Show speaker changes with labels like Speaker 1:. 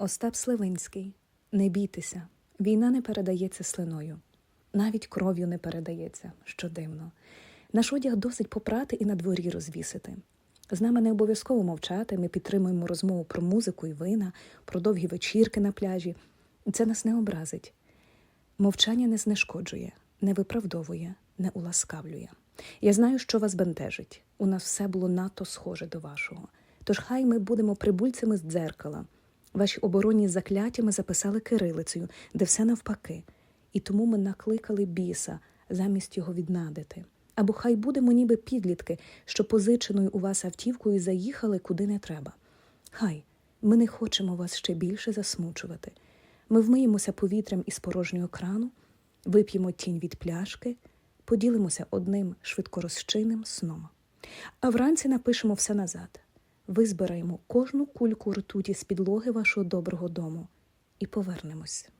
Speaker 1: Остап Сливинський. Не бійтеся, війна не передається слиною, навіть кров'ю не передається, що дивно. Наш одяг досить попрати і на дворі розвісити. З нами не обов'язково мовчати, ми підтримуємо розмову про музику і вина, про довгі вечірки на пляжі. Це нас не образить. Мовчання не знешкоджує, не виправдовує, не уласкавлює. Я знаю, що вас бентежить. У нас все було надто схоже до вашого. Тож хай ми будемо прибульцями з дзеркала. Ваші оборонні закляття ми записали кирилицею, де все навпаки. І тому ми накликали біса замість його віднадити. Або хай будемо ніби підлітки, що позиченою у вас автівкою заїхали куди не треба. Хай ми не хочемо вас ще більше засмучувати. Ми вмиємося повітрям із порожнього крану, вип'ємо тінь від пляшки, поділимося одним швидкорозчинним сном. А вранці напишемо все назад. Визбираємо кожну кульку ртуті з підлоги вашого доброго дому і повернемось.